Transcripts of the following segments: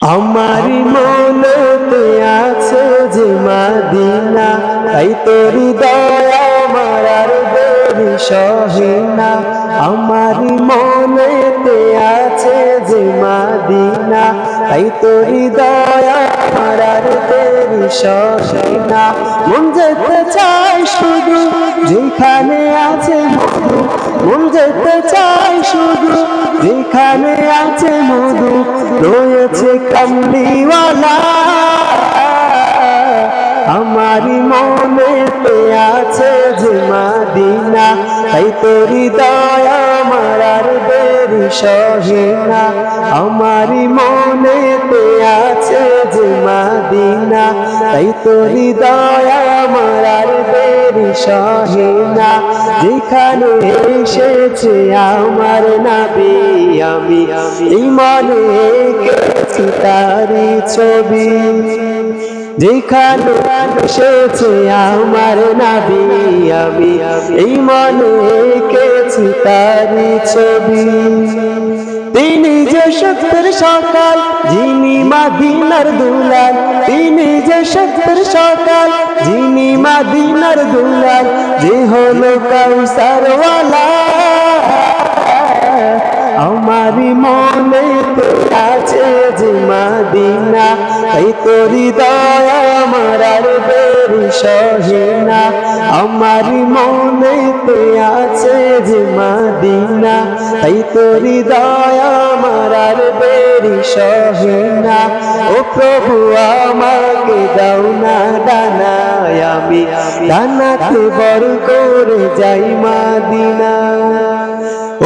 আমার মনেতে আছে যে মাদিনা তাই তোর দয়া আমার আর দেরি সহিনা আমার মনেতে আছে যে মাদিনা, তাই তোরি দয়া আর দেরি সহিনা মন যেতে চাই শুধু যেখানে আছে মধু, মন যেতে চাই শুধু যেখানে আছে মধু, রয়েছে কামলিওয়ালা। আমারি মনে আছে যে মাদিনা, তাই তোরি দয়া আমার আর সহিনা আমারি মনে আছে যে মাদিনা। তাই তোরি দয়া আমার আর দেরি সহিনা। যেখানে এসেছে আমার নাবি, আমি এই মনে এঁকেছি তারি ছবি। যেখানে এসেছে আমার নাবি, আমি এই মনে এঁকেছি তারি ছবি। তিনি যে সত্যের সকাল, যিনি মাদিনার দুলাল। তিনি যে সত্যের সকাল, যিনি মাদিনার দুলাল। যে হলো কাউসারওয়ালা। মাদিনা তাই তোরি দয়া আমার আর বেরি সহিনা আমারি মনে তো আছে যে মাদিনা, তাই তোরি দয়া আমার আর বেরি সহিনা ও প্রভু, আমাকে দাও না ডানায় আমি। ডানাতে বড় করে যাই মাদিনা।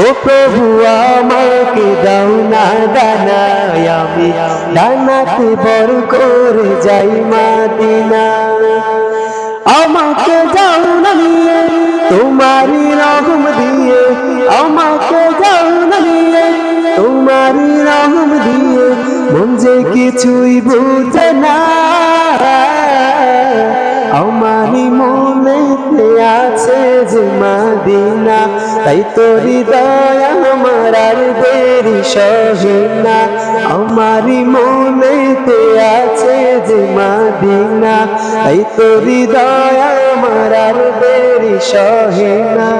ও প্রভু, আমাকে দাও না ডানায় আমি ডানাতে বড় করে যাই মাদিনা। আমাকে যাও না নিয়ে, তোমারি রহম দিয়ে, আমাকে যাও না নিয়ে, তোমারি রহম দিয়ে, মন যে কিছুই বুঝে না। আমারি মনে আছে যে মাদিনা, তাই তোর হৃদয় আমার আর দেরি সহিনা আমার মনে আছে যে মাদিনা, তাই তোর হৃদয় আমার আর দেরি সহিনা